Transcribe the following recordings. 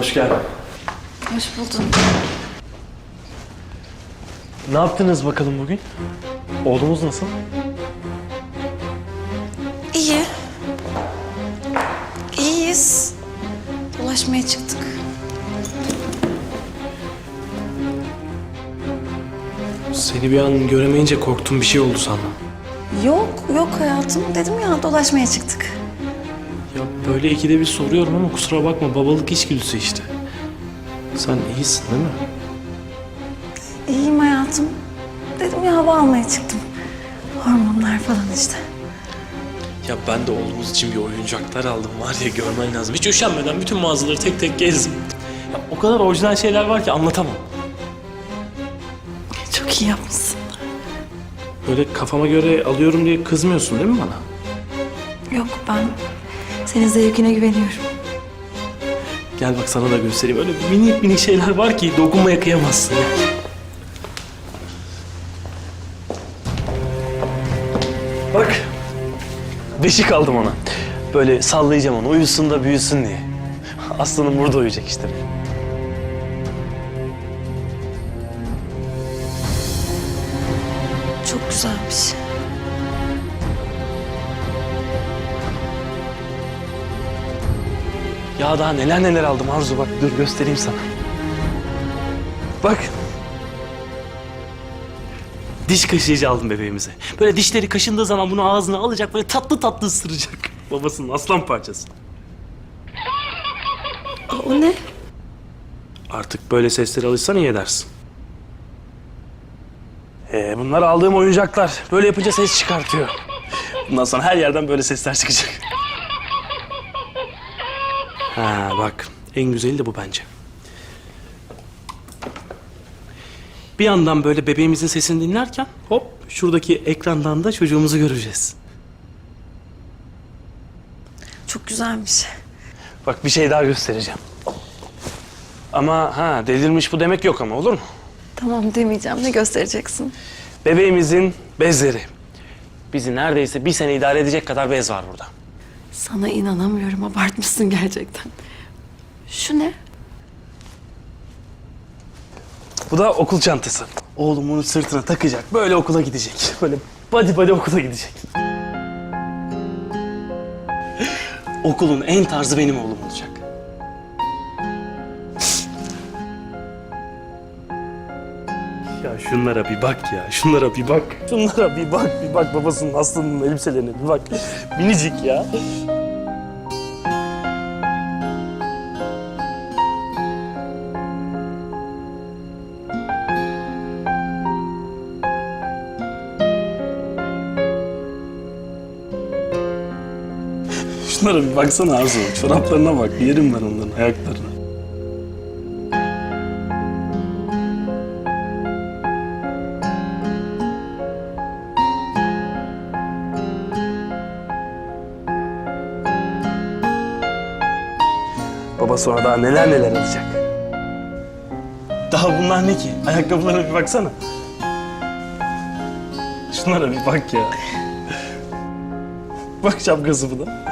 Hoş geldin. Hoş buldum. Ne yaptınız bakalım bugün? Oğlumuz nasıl? İyi. İyiyiz. Dolaşmaya çıktık. Seni bir an göremeyince korktum bir şey oldu sandım. Yok, yok hayatım. Dedim ya dolaşmaya çıktık. Ya böyle ikide bir soruyorum ama kusura bakma babalık içgüdüsü işte. Sen iyisin değil mi? İyiyim hayatım. Dedim ya hava almaya çıktım. Hormonlar falan işte. Ya ben de oğlumuz için bir oyuncaklar aldım var ya görmen lazım. Hiç üşenmeden bütün mağazaları tek tek gezdim. Ya o kadar orijinal şeyler var ki anlatamam. Çok iyi yapmışsın. Böyle kafama göre alıyorum diye kızmıyorsun değil mi bana? Yok ben senin zevkine güveniyorum. Gel bak sana da göstereyim. Öyle minik minik şeyler var ki dokunmaya kıyamazsın. ya. Bak. Beşik aldım ona. Böyle sallayacağım onu. Uyusun da büyüsün diye. Aslanım burada uyuyacak işte. Çok güzelmiş. Ya daha neler neler aldım Arzu bak. Dur göstereyim sana. Bak. Diş kaşıyıcı aldım bebeğimize. Böyle dişleri kaşındığı zaman bunu ağzına alacak böyle tatlı tatlı ısıracak. Babasının aslan parçası. Aa, o ne? Artık böyle seslere alışsan iyi edersin. Ee, bunlar aldığım oyuncaklar. Böyle yapınca ses çıkartıyor. Bundan sonra her yerden böyle sesler çıkacak. Ha bak en güzeli de bu bence. Bir yandan böyle bebeğimizin sesini dinlerken hop şuradaki ekrandan da çocuğumuzu göreceğiz. Çok güzelmiş. Bak bir şey daha göstereceğim. Ama ha delirmiş bu demek yok ama olur mu? Tamam demeyeceğim. Ne göstereceksin? Bebeğimizin bezleri. Bizi neredeyse bir sene idare edecek kadar bez var burada. Sana inanamıyorum. Abartmışsın gerçekten. Şu ne? Bu da okul çantası. Oğlum bunu sırtına takacak. Böyle okula gidecek. Böyle body body okula gidecek. Okulun en tarzı benim oğlum Ya şunlara bir bak ya. Şunlara bir bak. Şunlara bir bak. Bir bak babasının aslanının elbiselerine bir bak. Minicik ya. Şunlara bir baksana Arzu. Çoraplarına bak. Yerim ben onların ayaklarına. Baba sonra daha neler neler alacak. Daha bunlar ne ki? Ayakkabılarına bir baksana. Şunlara bir bak ya. Bak şapkası bu da.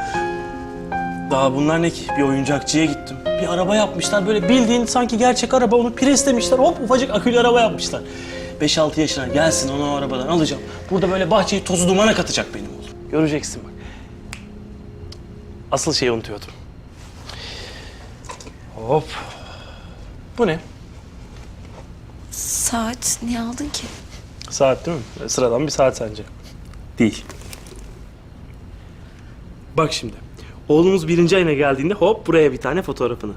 Daha bunlar ne ki? Bir oyuncakçıya gittim. Bir araba yapmışlar. Böyle bildiğin sanki gerçek araba. Onu preslemişler. Hop ufacık akülü araba yapmışlar. 5-6 yaşına gelsin onu o arabadan alacağım. Burada böyle bahçeyi tozu dumana katacak benim oğlum. Göreceksin bak. Asıl şeyi unutuyordum. Hop. Bu ne? Saat. Niye aldın ki? Saat değil mi? Sıradan bir saat sence. Değil. Bak şimdi. Oğlumuz birinci ayına geldiğinde hop buraya bir tane fotoğrafını.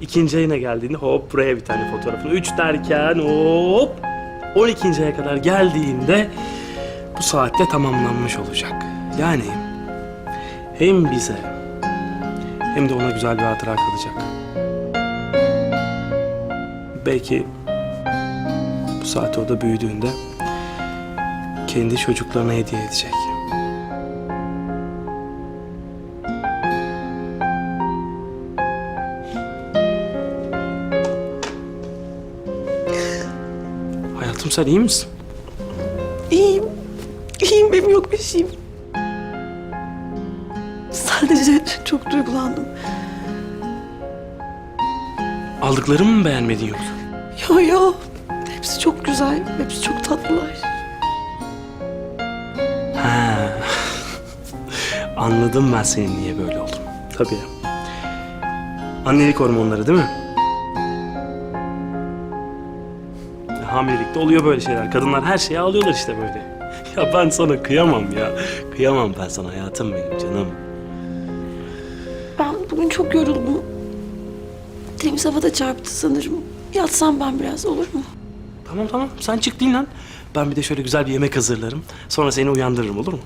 İkinci ayına geldiğinde hop buraya bir tane fotoğrafını. Üç derken hop 12. aya kadar geldiğinde bu saatte tamamlanmış olacak. Yani hem bize hem de ona güzel bir hatıra kalacak. Belki bu saati o da büyüdüğünde kendi çocuklarına hediye edecek. Hayatım sen iyi misin? İyiyim. İyiyim benim yok bir şeyim. Sadece çok duygulandım. Aldıklarımı mı beğenmedin yoksa? Yo yo. Hepsi çok güzel. Hepsi çok tatlılar. Ha. Anladım ben senin niye böyle oldun. Tabii. Annelik hormonları değil mi? Ya, Hamilelikte oluyor böyle şeyler. Kadınlar her şeyi alıyorlar işte böyle. Ya ben sana kıyamam ya. Kıyamam ben sana hayatım benim canım. Ben bugün çok yoruldum. Temiz havada çarptı sanırım. Yatsam ben biraz olur mu? Tamam tamam sen çık dinlen. Ben bir de şöyle güzel bir yemek hazırlarım. Sonra seni uyandırırım olur mu?